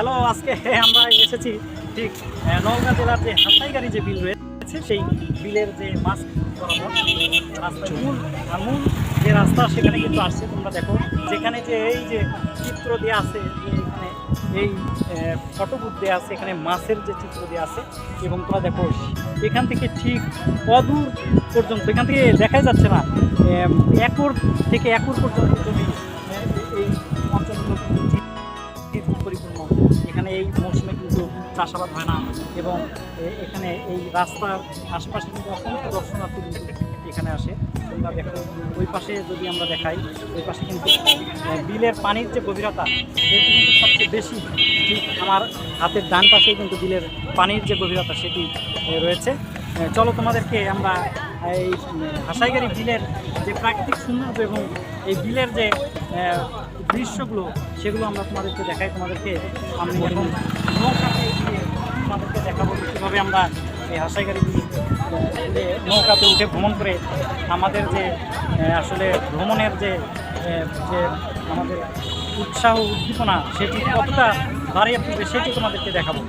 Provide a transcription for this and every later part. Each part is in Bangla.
হ্যালো আজকে আমরা এসেছি ঠিক নওগাঁ জেলার যে হাসাইগাড়ি যে বিল রয়েছে, সেই বিলের যে মাছ বরাবর, রাস্তার মূল মূল যে রাস্তা সেখানে কিন্তু আসছে। তোমরা দেখো, যেখানে যে এই যে চিত্র দেওয়া আছে এখানে এই ফটোবুক দেওয়া আছে, এখানে মাছের যে চিত্র দেওয়া আছে, এবং তোমরা দেখো, এখান থেকে ঠিক অদূর পর্যন্ত, এখান থেকে দেখাই যাচ্ছে না একর থেকে একর পর্যন্ত জমি এখানে এই মৌসুমে কিন্তু চাষাবাদ হয় না এবং এখানে এই রাস্তার আশপাশে কিন্তু অসংখ্য দর্শনার্থী কিন্তু এখানে আসে। তোমরা দেখো ওই পাশে যদি আমরা দেখাই ওই পাশে কিন্তু বিলের পানির যে গভীরতা সেটি কিন্তু সবচেয়ে বেশি। ঠিক আমার হাতের ডান পাশেই কিন্তু বিলের পানির যে গভীরতা সেটি রয়েছে। চলো তোমাদেরকে আমরা এই উম, হাসাইগাড়ি বিলের যে প্রাকৃতিক সৌন্দর্য এবং এই বিলের যে দৃশ্যগুলো, সেগুলো আমরা তোমাদেরকে দেখাই, তোমাদেরকে আমি এখন নৌকাতে তোমাদেরকে দেখাবো কীভাবে আমরা এই হাসাইগাড়ি নৌকাতে উঠে ভ্রমণ করে আমাদের যে আসলে ভ্রমণের যে যে আমাদের উৎসাহ, উদ্দীপনা, সেটি কতটা বাড়িয়ে তুলবে সেটি তোমাদেরকে দেখাবো।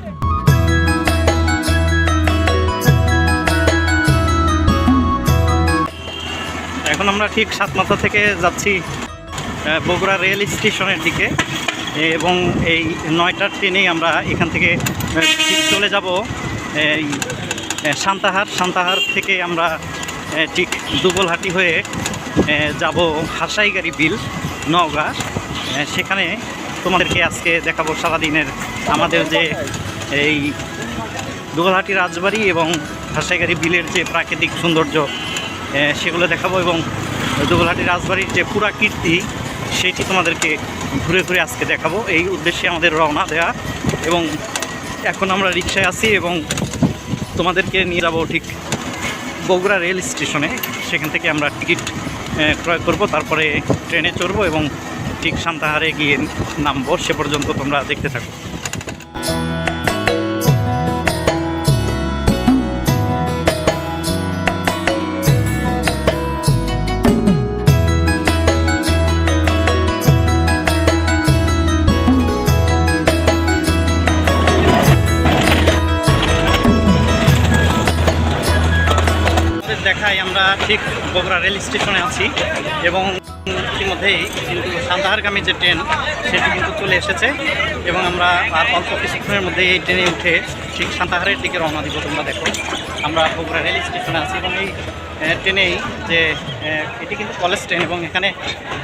এখন আমরা ঠিক সাতমাথা থেকে যাচ্ছি। বগুড়া রেল স্টেশনের দিকে। এবং এই নয়টার ট্রেনেই আমরা এখান থেকে ঠিক চলে যাব। এই সান্তাহার। সান্তাহার থেকে আমরা ঠিক দুবলহাটি হয়ে যাব হাসাইগাড়ি বিল, নওগাঁ। সেখানে তোমাদেরকে আজকে দেখাবো সারাদিনের আমাদের যে এই দুবলহাটি রাজবাড়ি এবং হাসাইগাড়ি বিলের যে প্রাকৃতিক সৌন্দর্য সেগুলো দেখাবো এবং দুবলহাটি রাজবাড়ির যে পুরা কীর্তি সেটি তোমাদেরকে ঘুরে ঘুরে আজকে দেখাবো। এই উদ্দেশ্যে আমাদের রওনা দেয়া এবং এখন আমরা রিক্সায় আছি এবং তোমাদেরকে নিয়ে যাব ঠিক বগুড়া রেল স্টেশনে। সেখান থেকে আমরা টিকিট ক্রয় করব, তারপরে ট্রেনে চড়বো এবং ঠিক সান্তাহারে গিয়ে নামবো। সে পর্যন্ত তোমরা দেখতে থাকো। ঠিক বগুড়া রেল স্টেশনে আছি এবং ইতিমধ্যেই কিন্তু সান্তাহারগামী যে ট্রেন, সেটি কিন্তু চলে এসেছে এবং আমরা আর অল্প কিছুক্ষণের মধ্যে এই ট্রেনে উঠে ঠিক সান্তাহারের দিকে রওনা দিব, তোমরা দেখো। আমরা বগুড়া রেল স্টেশনে আছি এবং এই ট্রেনেই যে এটি কিন্তু কলেজ ট্রেন এবং এখানে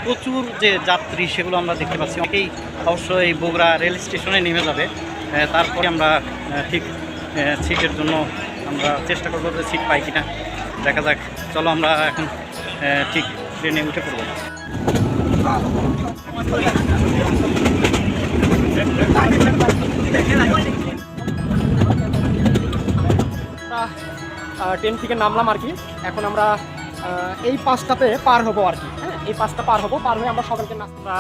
প্রচুর যে যাত্রী সেগুলো আমরা দেখতে পাচ্ছি। অনেকেই অবশ্যই এই বগুড়া রেল স্টেশনে নেমে যাবে। তারপরে আমরা ঠিক সিটের জন্য আমরা চেষ্টা করব যে সিট পাই কিনা। দেখা যাক। চলো আমরা এখন ঠিক ট্রেনে উঠে পড়ব। ট্রেন থেকে নামলাম আর কি। এখন আমরা এই পাঁচটাতে পার হব আর কি। হ্যাঁ এই পাঁচটা পার হব পার হয়ে আমরা সকালকে নাস্তা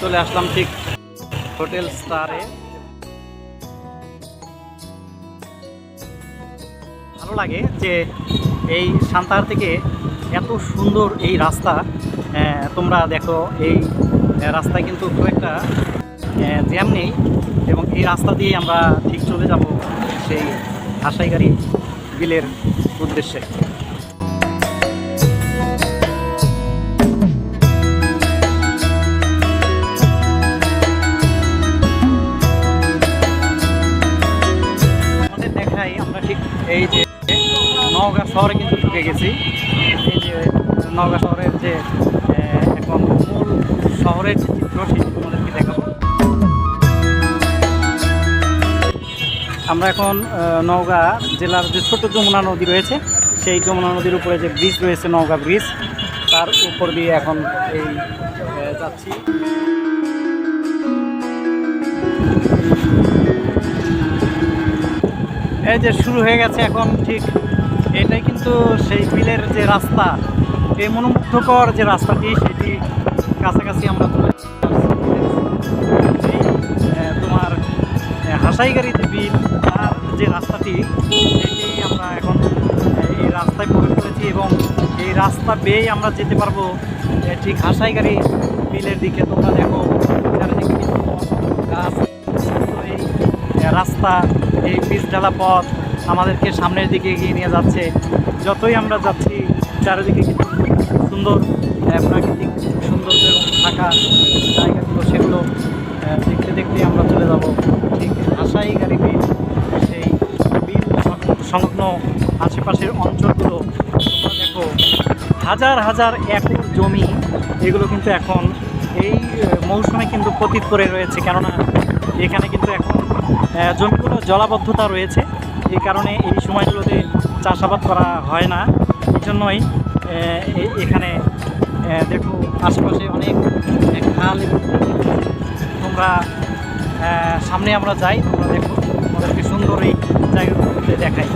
চলে আসলাম ঠিক হোটেল স্টারে। ভালো লাগে যে এই সান্তার থেকে এত সুন্দর এই রাস্তা তোমরা দেখো এই রাস্তায় কিন্তু খুব একটা জ্যাম নেই এবং এই রাস্তা দিয়ে আমরা ঠিক চলে যাব সেই হাসাইগাড়ি বিলের উদ্দেশ্যে। শহরে কিন্তু ঢুকে গেছি। এই যে, নওগাঁ শহরের যে এখন মূল শহরের যে চিত্র সেটি তোমাদেরকে দেখাবো। আমরা এখন নওগাঁ জেলার যে ছোট যমুনা নদী রয়েছে, সেই যমুনা নদীর উপরে যে ব্রিজ রয়েছে, নওগাঁ ব্রিজ তার উপর দিয়ে এখন এই যাচ্ছি। এই যে শুরু হয়ে গেছে এখন ঠিক কিন্তু সেই বিলের যে রাস্তা এই মনোমুগ্ধকর যে রাস্তাটি সেটি কাছাকাছি আমরা আহ, তোমার হাসাইগাড়ি যে বিল তার যে রাস্তাটি সেটি আমরা এখন এই রাস্তায় প্রবেশ করেছি এবং এই রাস্তা বেয়ে আমরা যেতে পারব ঠিক হাসাইগাড়ি বিলের দিকে। তোমরা দেখো চারিদিকে গাছ। এই রাস্তা এই পিচ ঢালা পথ আমাদেরকে সামনের দিকে এগিয়ে নিয়ে যাচ্ছে। যতই আমরা যাচ্ছি, চারিদিকে কিন্তু সুন্দর প্রাকৃতিক সৌন্দর্য এবং থাকা জায়গাগুলো সেগুলো দেখতে দেখতে আমরা চলে যাব ঠিক আশাই গাড়ি বিল সেই বিল সংলগ্ন আশেপাশের অঞ্চলগুলো দেখো, হাজার হাজার একর জমি। এগুলো কিন্তু এখন এই মৌসুমে কিন্তু পতিত করে রয়েছে, কেননা এখানে কিন্তু এখন জমিগুলো জলাবদ্ধতা রয়েছে। এই কারণে এই সময়গুলোতে চাষাবাদ করা হয় না। এই জন্যই এখানে দেখো আশেপাশে অনেক খাল তোমরা সামনে আমরা যাই, তোমরা দেখো আমাদেরকে সুন্দর এই জায়গাগুলোতে দেখাই।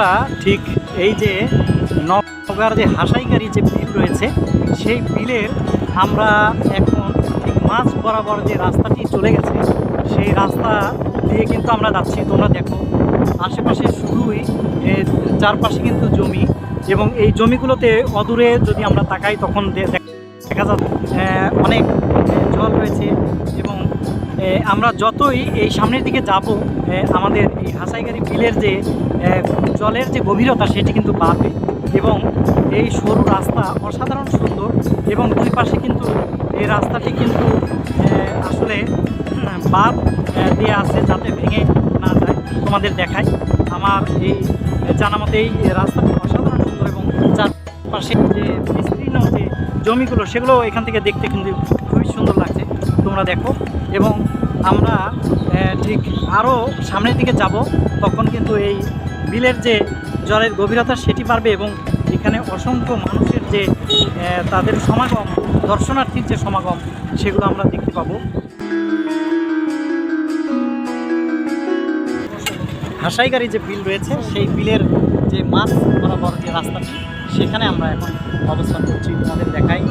আমরা ঠিক এই যে নগর যে হাসাইকারী যে বিল রয়েছে, সেই বিলের আমরা এখন ঠিক মাঝ বরাবর যে রাস্তাটি চলে গেছে, সেই রাস্তা দিয়ে কিন্তু আমরা যাচ্ছি। তোমরা দেখো, আশেপাশে শুধুই চারপাশে কিন্তু জমি এবং এই জমিগুলোতে অদূরে যদি আমরা তাকাই, তখন দেখা যাচ্ছে অনেক জল রয়েছে আমরা যতই এই সামনের দিকে যাব আমাদের এই হাসাইগাড়ি বিলের যে জলের যে গভীরতা সেটি কিন্তু বাড়বে এবং এই সরু রাস্তা অসাধারণ সুন্দর এবং দুই পাশে কিন্তু এই রাস্তাটি কিন্তু আসলে বাদ দিয়ে আছে যাতে ভেঙে না যায় তোমাদের দেখাই আমার এই জানা মতে এই রাস্তাটি অসাধারণ সুন্দর এবং চারপাশে যে বিস্তীর্ণ যে জমিগুলো, সেগুলো এখান থেকে দেখতে কিন্তু খুবই সুন্দর লাগছে। তোমরা দেখো। এবং আমরা ঠিক আরও সামনের দিকে যাব, তখন কিন্তু এই বিলের যে জলের গভীরতা সেটি বাড়বে এবং এখানে অসংখ্য মানুষের যে তাদের সমাগম, দর্শনার্থীর যে সমাগম, সেগুলো আমরা দেখতে পাবো। হাসাইগাড়ি যে বিল রয়েছে, সেই বিলের যে মাছ বরাবর যে রাস্তাটি, সেখানে আমরা এখন অবস্থান করছি। তোমাদের দেখাই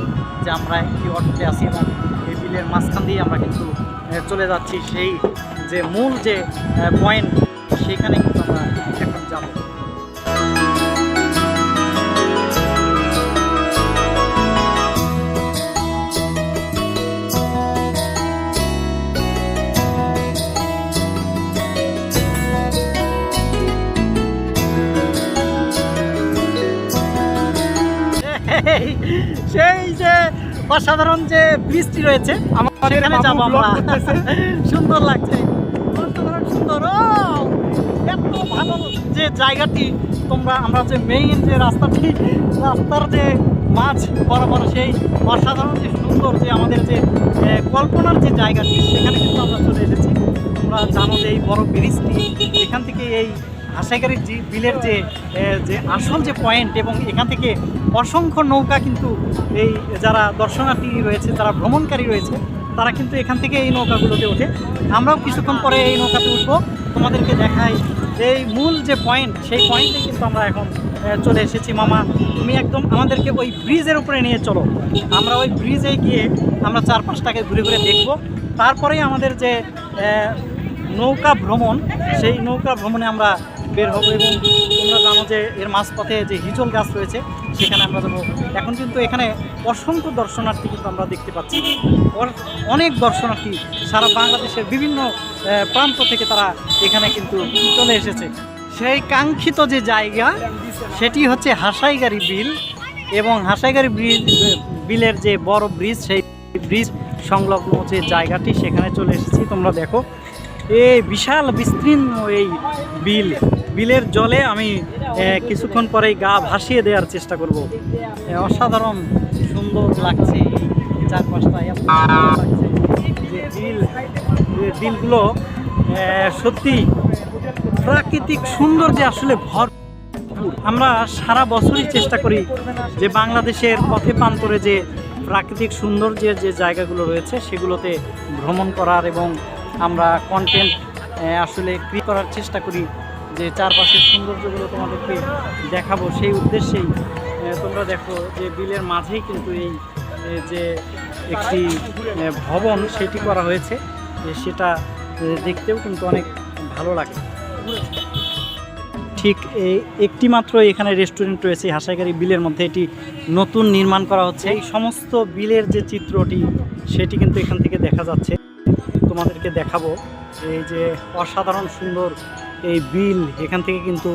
যে আমরা একটি অটোতে আছি এবং এই বিলের মাঝখান দিয়ে আমরা কিন্তু চলে যাচ্ছি সেই যে মূল যে পয়েন্ট সেখানে কিন্তু আমরা এখন যাব। সেই- যে অসাধারণ যে বৃষ্টি রয়েছে আমাদের আমরা। করতেছে। সুন্দর লাগছে। অসাধারণ সুন্দর। এত ভালো যে জায়গাটি তোমরা আমরা যে মেইন যে রাস্তাটি রাস্তার যে মাছ বরাবর সেই অসাধারণ যে সুন্দর যে আমাদের যে কল্পনার যে জায়গাটি সেখানে কিন্তু আমরা চলে এসেছি। তোমরা জানো যে এই বড় ব্রিজটি এখান থেকে এই হাসাইগাড়ির যে বিলের যে যে আসল যে পয়েন্ট এবং এখান থেকে অসংখ্য নৌকা কিন্তু এই যারা দর্শনার্থী রয়েছে যারা ভ্রমণকারী রয়েছে তারা কিন্তু এখান থেকে এই নৌকাগুলোতে ওঠে। আমরাও কিছুক্ষণ পরে এই নৌকাতে উঠবো। তোমাদেরকে দেখাই এই মূল যে পয়েন্ট সেই পয়েন্টে কিন্তু আমরা এখন চলে এসেছি। মামা, তুমি একদম আমাদেরকে ওই ব্রিজের উপরে নিয়ে চলো। আমরা ওই ব্রিজে গিয়ে আমরা চার পাঁচটাকে ঘুরে ঘুরে দেখব। তারপরেই আমাদের যে নৌকা ভ্রমণ, সেই নৌকা ভ্রমণে আমরা বের হব এবং তোমরা জানো যে এর মাঝপথে যে হিজল গাছ রয়েছে, সেখানে আমরা যাব। এখন কিন্তু এখানে অসংখ্য দর্শনার্থী কিন্তু আমরা দেখতে পাচ্ছি। অনেক দর্শনার্থী সারা বাংলাদেশের বিভিন্ন প্রান্ত থেকে তারা এখানে কিন্তু চলে এসেছে। সেই কাঙ্ক্ষিত যে জায়গা, সেটি হচ্ছে হাসাইগাড়ি বিল এবং হাসাইগাড়ি ব্রিজ, বিলের যে বড় ব্রিজ, সেই ব্রিজ সংলগ্ন যে জায়গাটি, সেখানে চলে এসেছি। তোমরা দেখো, এই বিশাল বিস্তীর্ণ এই বিল। বিলের জলে আমি কিছুক্ষণ পরেই গা ভাসিয়ে দেওয়ার চেষ্টা করব। অসাধারণ সুন্দর লাগছে চারপাশটা লাগছে যে বিল বিলগুলো সত্যি প্রাকৃতিক সৌন্দর্যে আসলে ভর আমরা সারা বছরই চেষ্টা করি যে বাংলাদেশের পথে প্রান্তরে যে প্রাকৃতিক সৌন্দর্যের যে জায়গাগুলো রয়েছে সেগুলোতে ভ্রমণ করার এবং আমরা কন্টেন্ট আসলে ক্রিয়েট করার চেষ্টা করি। যে চারপাশের সৌন্দর্যগুলো তোমাদেরকে দেখাবো, সেই উদ্দেশ্যেই তোমরা দেখো যে বিলের মাঝেই কিন্তু এই যে একটি ভবন সেটি করা হয়েছে সেটা দেখতেও কিন্তু অনেক ভালো লাগে। ঠিক এই একটি মাত্র এখানে রেস্টুরেন্ট রয়েছে হাসাইগাড়ি বিলের মধ্যে এটি নতুন নির্মাণ করা হচ্ছে। এই সমস্ত বিলের যে চিত্রটি, সেটি কিন্তু এখান থেকে দেখা যাচ্ছে। তোমাদেরকে দেখাবো, এই যে অসাধারণ সুন্দর এই বিল, এখান থেকে কিন্তু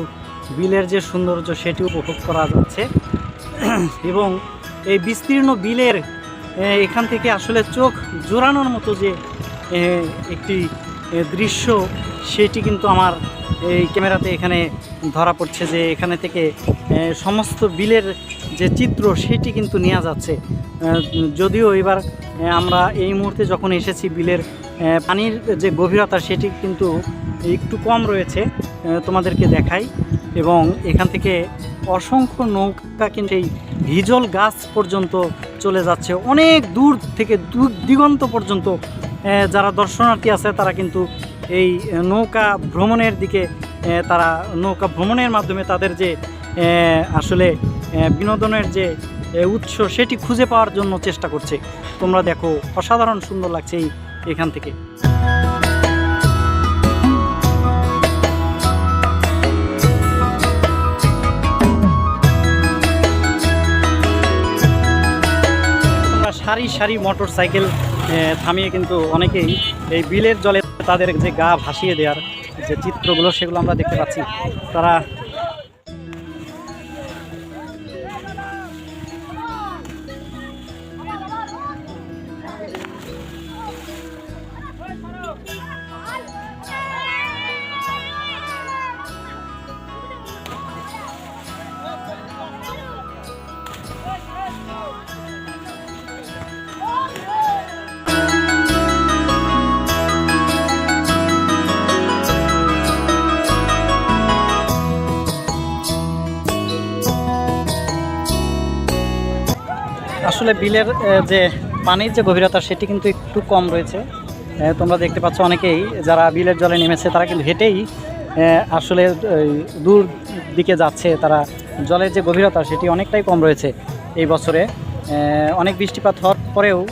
বিলের যে সৌন্দর্য সেটি উপভোগ করা যাচ্ছে। এবং এই বিস্তীর্ণ বিলের এখান থেকে আসলে চোখ জোড়ানোর মতো যে একটি দৃশ্য, সেটি কিন্তু আমার এই ক্যামেরাতে এখানে ধরা পড়ছে যে এখানে থেকে সমস্ত বিলের যে চিত্র সেটি কিন্তু নেওয়া যাচ্ছে। যদিও এবার আমরা এই মুহূর্তে যখন এসেছি বিলের পানির যে গভীরতা সেটি কিন্তু একটু কম রয়েছে তোমাদেরকে দেখাই। এবং এখান থেকে অসংখ্য নৌকা কিন্তু এই ভিজল গাছ পর্যন্ত চলে যাচ্ছে। অনেক দূর থেকে দূর দিগন্ত পর্যন্ত যারা দর্শনার্থী আছে, তারা কিন্তু এই নৌকা ভ্রমণের দিকে তারা নৌকা ভ্রমণের মাধ্যমে তাদের যে আসলে বিনোদনের যে উৎস, সেটি খুঁজে পাওয়ার জন্য চেষ্টা করছে। তোমরা দেখো, অসাধারণ সুন্দর লাগছে এই এখান থেকে। সারি সারি মোটর সাইকেল থামিয়ে কিন্তু অনেকেই এই বিলের জলে তাদের যে গা ভাসিয়ে দেওয়ার যে চিত্রগুলো, সেগুলো আমরা দেখতে পাচ্ছি। তারা আসলে বিলের যে পানির যে গভীরতা সেটি কিন্তু একটু কম রয়েছে। তোমরা দেখতে পাচ্ছ অনেকেই যারা বিলের জলে নেমেছে, তারা কিন্তু হেঁটেই আসলে দূর দিকে যাচ্ছে। তারা জলের যে গভীরতা সেটি অনেকটাই কম রয়েছে এই বছরে। অনেক বৃষ্টিপাত হওয়ার পরেও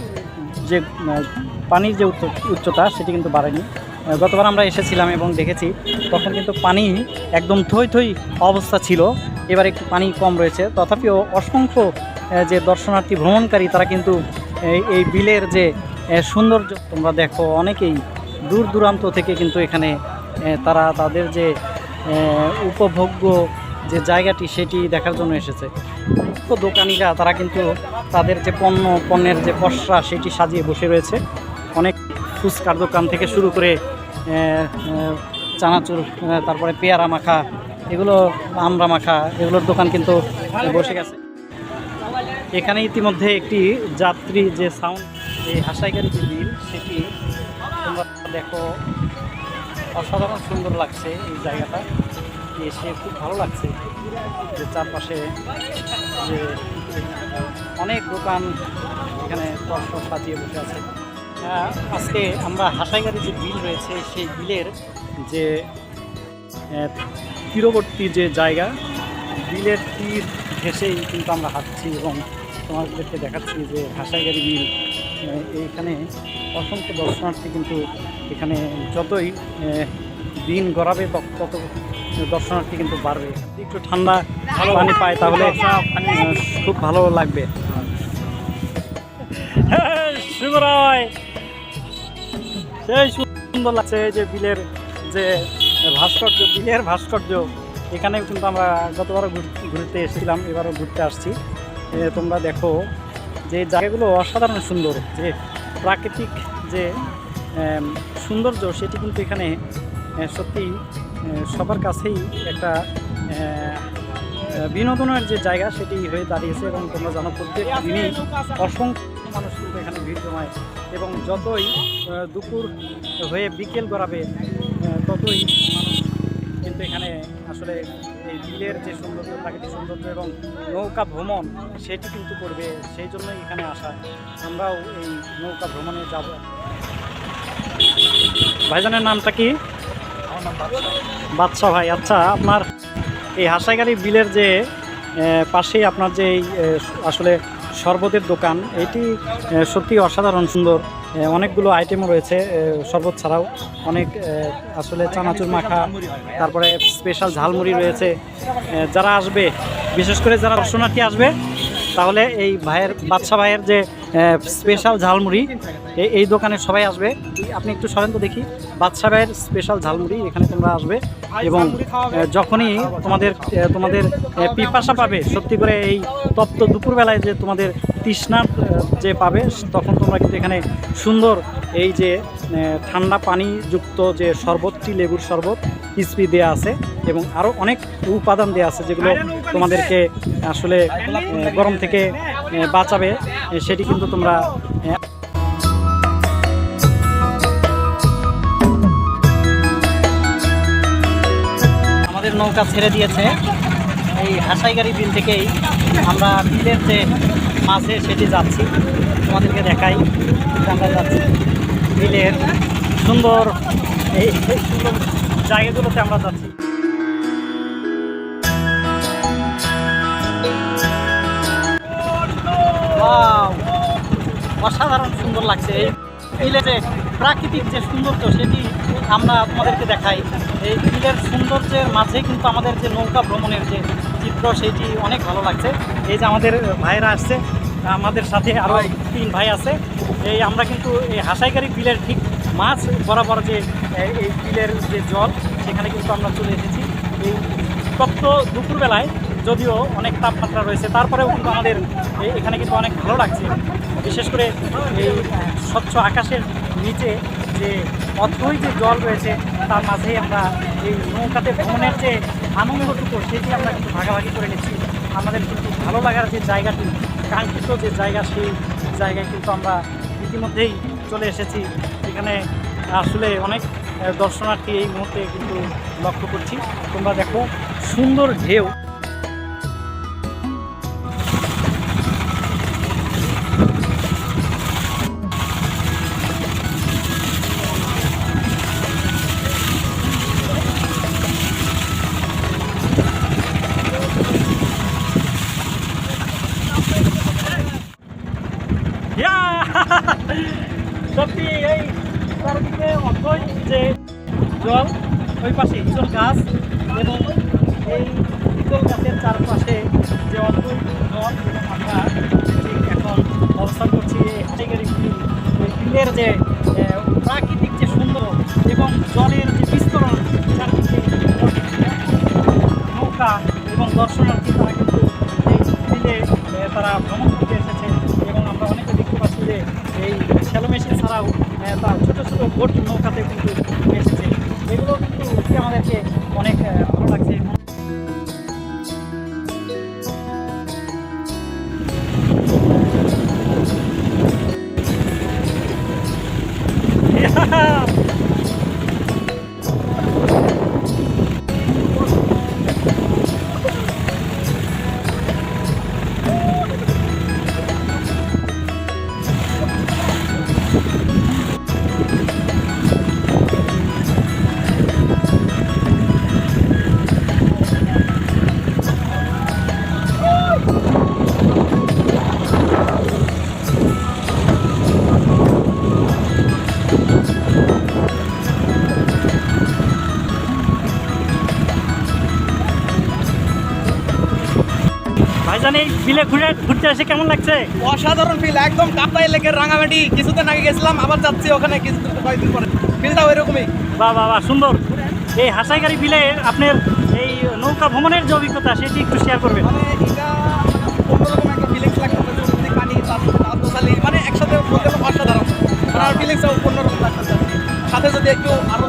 যে পানির যে উচ্চ- উচ্চতা সেটি কিন্তু বাড়েনি। গতবার আমরা এসেছিলাম এবং দেখেছি, তখন কিন্তু পানি একদম থই থই অবস্থা ছিল। এবার একটু পানি কম রয়েছে। তথাপিও অসংখ্য যে দর্শনার্থী ভ্রমণকারী, তারা কিন্তু এই বিলের যে সৌন্দর্য, তোমরা দেখো, অনেকেই দূর দূরান্ত থেকে কিন্তু এখানে তারা তাদের যে উপভোগ্য যে জায়গাটি, সেটি দেখার জন্য এসেছে। দোকানিরা, তারা কিন্তু তাদের যে পণ্য, পণ্যের যে পসরা, সেটি সাজিয়ে বসে রয়েছে। অনেক ফুচকার দোকান থেকে শুরু করে চানাচুর তারপরে পেয়ারা মাখা এগুলো আমড়া মাখা এগুলোর দোকান কিন্তু বসে গেছে। এখানে ইতিমধ্যে একটি যাত্রী যে সাউন্ড এই হাসাইকারি যে বিল সেটি তোমরা দেখো। অসাধারণ সুন্দর লাগছে এই জায়গাটা। এসে খুব ভালো লাগছে যে চারপাশে যে অনেক দোকান এখানে পরস্পর সাজিয়ে বসে আছে। আজকে আমরা হাসাইগাড়ি যে বিল রয়েছে, সেই বিলের যে তীরবর্তী যে জায়গা বিলের তীর ঘেসেই কিন্তু আমরা হাঁটছি এবং তোমাদেরকে দেখাচ্ছি যে হাসাইগাড়ি বিল এইখানে অসংখ্য দর্শনার্থী কিন্তু এখানে যতই দিন গড়াবে তত- দর্শনার্থী কিন্তু বাড়বে। একটু ঠান্ডা ভালো পানি পায় তাহলে খুব ভালো লাগবে। সেই সুন্দর লাগছে এই যে বিলের যে ভাস্কর্য বিলের ভাস্কর্য। এখানেও কিন্তু আমরা গতবারও ঘুরতে এসেছিলাম, এবারও ঘুরতে আসছি। তোমরা দেখো যে জায়গাগুলো অসাধারণ সুন্দর, যে প্রাকৃতিক যে সৌন্দর্য, সেটি কিন্তু এখানে সত্যি সবার কাছেই একটা বিনোদনের যে জায়গা সেটি হয়ে দাঁড়িয়েছে এবং তোমরা জানো প্রত্যেক দিনই অসংখ্য মানুষ কিন্তু এখানে ভিড় জমায় এবং যতই দুপুর হয়ে বিকেল গড়াবে মানুষ কিন্তু এখানে আসলে এই বিলের যে সৌন্দর্য প্রাকৃতিক সৌন্দর্য এবং নৌকা ভ্রমণ সেটি কিন্তু করবে। সেই জন্যই এখানে আসা। আমরাও এই নৌকা ভ্রমণে যাব। ভাইজানের নামটা কি? বাদশা ভাই আচ্ছা আপনার এই হাসাইগাড়ি বিলের যে পাশেই আপনার যে আসলে শরবতের দোকান এটি সত্যি অসাধারণ সুন্দর। অনেকগুলো আইটেমও রয়েছে শরবত ছাড়াও অনেক আসলে চানাচুর মাখা, তারপরে স্পেশাল ঝালমুড়ি রয়েছে। যারা আসবে, বিশেষ করে যারা দর্শনার্থী আসবে, তাহলে এই ভাইয়ের বাদশা ভাইয়ের যে স্পেশাল ঝালমুড়ি এই- এই দোকানে সবাই আসবে। আপনি একটু সরেন তো দেখি। বাদশা ভাইয়ের স্পেশাল ঝালমুড়ি এখানে তোমরা আসবে। এবং যখনই তোমাদের তোমাদের পিপাসা পাবে সত্যি করে এই তপ্ত দুপুরবেলায় যে তোমাদের তৃষ্ণা যে পাবে তখন তোমরা কিন্তু এখানে সুন্দর এই যে ঠান্ডা পানিযুক্ত যে শরবতটি লেবুর শরবত কিসপি দেওয়া আছে। এবং আরও অনেক উপাদান দেওয়া আছে যেগুলো তোমাদেরকে আসলে গরম থেকে বাঁচাবে। সেটি কিন্তু তোমরা আমাদের নৌকা ছেড়ে দিয়েছে। এই হাসাইগাড়ি বিল থেকেই আমরা বিলের যে মাঝে সেটি যাচ্ছি। তোমাদেরকে দেখাই। আমরা যাচ্ছি বিলের সুন্দর এই সুন্দর জায়গাগুলোতে আমরা যাচ্ছি। অসাধারণ সুন্দর লাগছে। এই বিলে যে প্রাকৃতিক যে সৌন্দর্য, সেটি আমরা তোমাদেরকে দেখাই। এই বিলের সৌন্দর্যের মাঝে কিন্তু আমাদের যে নৌকা ভ্রমণের যে চিত্র সেটি অনেক ভালো লাগছে। এই যে আমাদের ভাইয়েরা আসছে আমাদের সাথে আরও তিন ভাই আছে। এই আমরা কিন্তু এই হাসাইকারি বিলের ঠিক মাছ বরাবর যে এই বিলের যে জল সেখানে কিন্তু আমরা চলে এসেছি। এই তপ্ত দুপুরবেলায় যদিও অনেক তাপমাত্রা রয়েছে তারপরেও কিন্তু আমাদের এখানে কিন্তু অনেক ভালো লাগছে। বিশেষ করে এই স্বচ্ছ আকাশের নিচে যে অথই যে জল রয়েছে, তার মাঝেই আমরা এই নৌকাতে ভ্রমণের যে আনন্দটুকু, সেটি আমরা কিন্তু ভাগাভাগি করে নিচ্ছি। আমাদের কিন্তু ভালো লাগার যে জায়গাটি, কাঙ্ক্ষিত যে জায়গা, সেই জায়গায় কিন্তু আমরা ইতিমধ্যেই চলে এসেছি। এখানে আসলে অনেক দর্শনার্থী এই মুহূর্তে কিন্তু লক্ষ্য করছি। তোমরা দেখো, সুন্দর ঢেউ। সত্যি এই চারদিকে অথই যে জল ওই পাশে ইচল গাছ এবং এই ইচল গাছের চারপাশে যে অথই জল আমরা ঠিক এখন অবস্থান করছি হাইগারি বিলের যে প্রাকৃতিক যে সুন্দর এবং জলের যে বিস্তরণ নৌকা এবং দর্শনার্থী তারা কিন্তু এই বিলে তারা ভ্রমণ করতে এসেছে এবং আমরা অনেকে দেখতে পাচ্ছি যে এই শ্যালো মেশিন ছাড়াও তার ছোটো ছোটো বোট নৌকাতে কিন্তু এসেছে। এগুলো কিন্তু আমাদেরকে অনেক ভালো লাগছে। এই বিলে ঘুরে ঘুরতে এসে কেমন লাগছে? অসাধারণ ফিল একদম কাপ্তাই লেকের রাঙামাটি। কিছুদিন আগে গেছিলাম আবার যাচ্ছি ওখানে কিছুদিন কয়েকদিন পরে। ফিলটা ওই রকমই বাহ বাহ বাহ সুন্দর। এই হাসাইগাড়ি বিলে আপনার এই নৌকা ভ্রমণের যে অভিজ্ঞতা সেটি একটু শেয়ার করবেন। মানে এটা অন্যরকম একটা ফিলিংস লাগছে যদি পানি তারপর আত্মশালী মানে একসাথে বলতে অসাধারণ। মানে আর ফিলিংসটা অন্যরকম সাথে যদি একটু আরও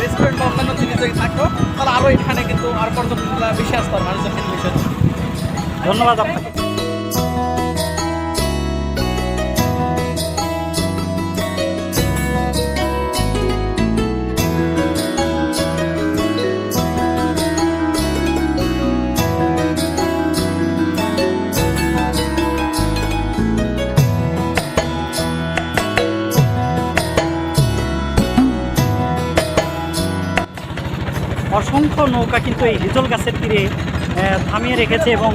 রেস্টুরেন্ট বা অন্যান্য জিনিস যদি থাকতো তাহলে আরও এখানে কিন্তু আর পর্যটকরা বেশি আসতো মানুষজন কিন্তু বেশি ধন্যবাদ আপনাকে। অসংখ্য নৌকা কিন্তু এই হিজল গাছের তীরে থামিয়ে রেখেছে এবং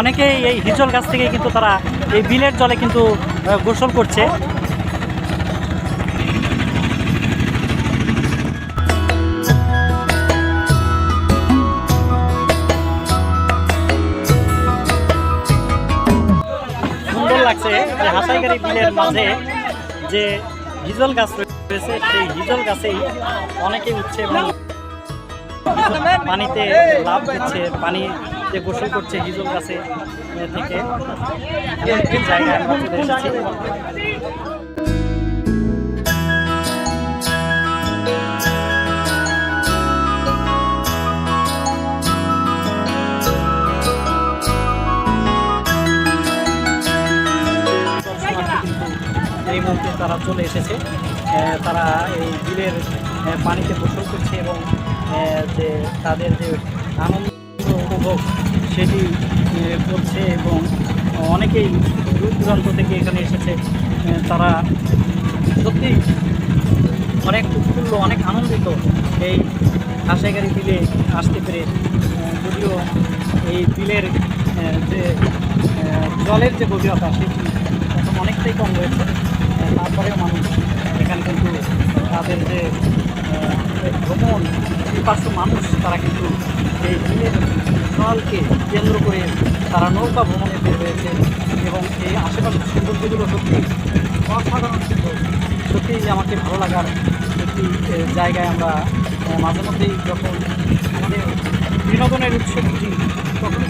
অনেকেই এই হিজল গাছ থেকে কিন্তু তারা এই বিলের জলে কিন্তু গোসল করছে। সুন্দর লাগছে যে হাসাইগাড়ি বিলের মাঝে যে হিজল গাছ রয়েছে, সেই হিজল গাছেই অনেকে উঠছে এবং পানিতে লাভ দিচ্ছে পানিতে গোসল করছে হিজল গাছে এই তারা চলে এসেছে। তারা এই বিলের পানিতে গোসল করছে এবং যে তাদের যে আনন্দ উপভোগ সেটি করছে এবং অনেকেই দূর দূরান্ত থেকে এখানে এসেছে। তারা সত্যি অনেক উৎফুল্ল, অনেক আনন্দিত এই হাসাইগাড়ি বিলে আসতে পেরে। যদিও এই বিলের যে জলের যে গভীরতা, সেটি এখন অনেকটাই কম রয়েছে তারপরেও মানুষ এখানে কিন্তু তাদের যে ভ্রমণ, পিপাসু মানুষ, তারা কিন্তু জলকে কেন্দ্র করে তারা নৌকা ভ্রমণে বের হয়েছে এবং এই আশেপাশের সৌন্দর্যগুলো সত্যি অসাধারণ সুন্দর সত্যিই আমাকে ভালো লাগার একটি জায়গায় আমরা মাঝে মধ্যেই যখন আমাদের বিনোদনের উৎস খুঁজি তখন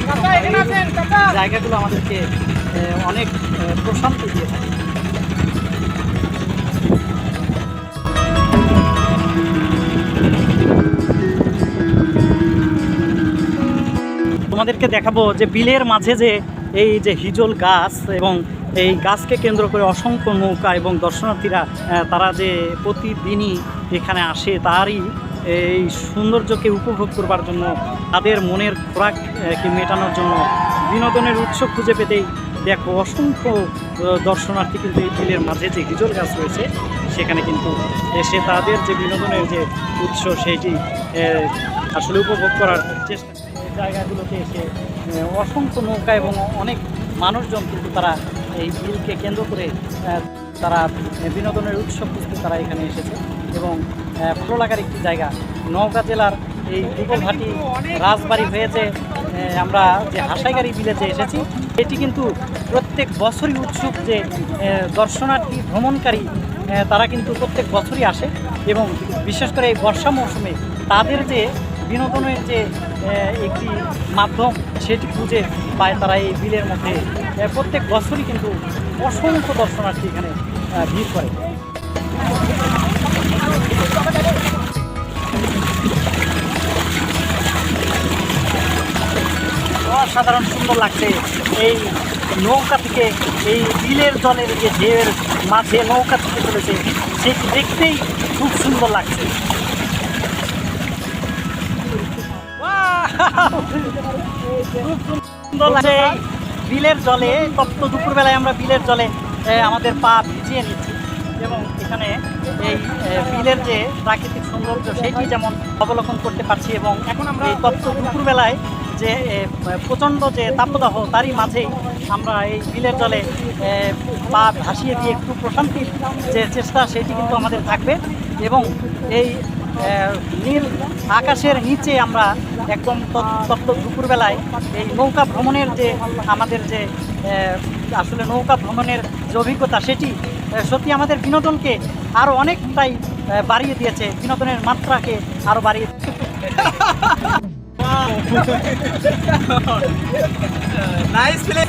জায়গাগুলো আমাদেরকে অনেক প্রশান্তি দিয়ে থাকে। তোমাদেরকে দেখাবো যে বিলের মাঝে যে এই যে হিজল গাছ এবং এই গাছকে কেন্দ্র করে অসংখ্য নৌকা এবং দর্শনার্থীরা তারা যে প্রতিদিনই এখানে আসে, তারই এই সৌন্দর্যকে উপভোগ করবার জন্য, তাদের মনের খোরাককে মেটানোর জন্য বিনোদনের উৎস খুঁজে পেতেই দেখো অসংখ্য দর্শনার্থী কিন্তু এই বিলের মাঝে যে হিজল গাছ রয়েছে সেখানে কিন্তু এসে তাদের যে বিনোদনের যে উৎস সেইটি আসলে উপভোগ করার চেষ্টা জায়গাগুলোতে এসে অসংখ্য নৌকা এবং অনেক মানুষজন কিন্তু তারা এই বিলকে কেন্দ্র করে তারা বিনোদনের উৎস খুঁজতে তারা এখানে এসেছে। এবং ভালো লাগার একটি জায়গা, নওগাঁ জেলার এই দুগলঘাটি রাজবাড়ি হয়েছে। আমরা যে হাসাইগাড়ি বিলেতে এসেছি, এটি কিন্তু প্রত্যেক বছরই উৎসুক যে দর্শনার্থী, ভ্রমণকারী তারা কিন্তু প্রত্যেক বছরই আসে এবং বিশেষ করে এই বর্ষা মৌসুমে তাদের যে বিনোদনের যে একটি মাধ্যম সেটি খুঁজে পায় তারা এই বিলের মধ্যে। প্রত্যেক বছরই কিন্তু অসংখ্য দর্শনার্থী এখানে ভিড় করে। অসাধারণ সুন্দর লাগছে এই নৌকা থেকে এই বিলের জলের যে ঢেউয়ের মাঝে নৌকা থেকে চলেছে সেটি দেখতেই খুব সুন্দর লাগছে। সুন্দর বিলের জলে তপ্ত দুপুরবেলায় আমরা বিলের জলে আমাদের পা ভিজিয়ে নিচ্ছি এবং এখানে এই বিলের যে প্রাকৃতিক সৌন্দর্য, সেটি যেমন অবলোকন করতে পারছি এবং এখন আমরা এই তপ্ত দুপুরবেলায় যে প্রচণ্ড যে তাপদাহ, তারই মাঝেই আমরা এই বিলের জলে পা ভাসিয়ে দিয়ে একটু প্রশান্তির যে চেষ্টা, সেটি কিন্তু আমাদের থাকবে এবং এই নীল আকাশের নিচে আমরা একদম তপ্ত দুপুরবেলায় এই নৌকা ভ্রমণের যে আমাদের যে আসলে নৌকা ভ্রমণের যে অভিজ্ঞতা, সেটি সত্যি আমাদের বিনোদনকে আরও অনেকটাই বাড়িয়ে দিয়েছে। বিনোদনের মাত্রাকে আরও বাড়িয়ে নাইস ফিলিং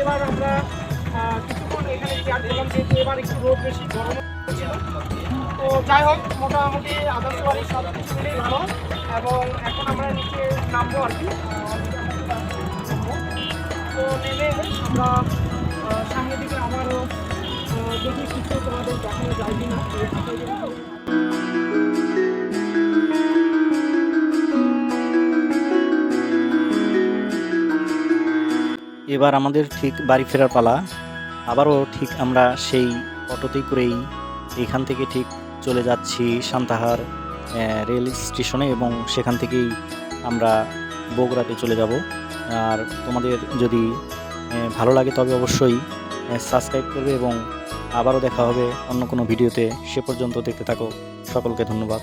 এবার আমরা কিছুক্ষণ এখানে চেয়ার করলাম যেহেতু এবার একটু বেশি তো যাই হোক, মোটামুটি আদার্স বাড়ি সব কিছু মিলেই ভালো। এবং এখন আমরা নামবো আর কি। তো নেমে আমরা সামনের দিকে আবারও দেখি কিছু তোমাদের দেখানো যায় কিনা। এবার আমাদের ঠিক বাড়ি ফেরার পালা। আবারও ঠিক আমরা সেই অটোতেই করেই এখান থেকে ঠিক চলে যাচ্ছি সান্তাহার রেল স্টেশনে এবং সেখান থেকেই আমরা বগুড়াতে চলে যাব। আর তোমাদের যদি ভালো লাগে তবে অবশ্যই সাবস্ক্রাইব করবে এবং আবারও দেখা হবে অন্য কোনো ভিডিওতে। সে পর্যন্ত দেখতে থাকো। সকলকে ধন্যবাদ।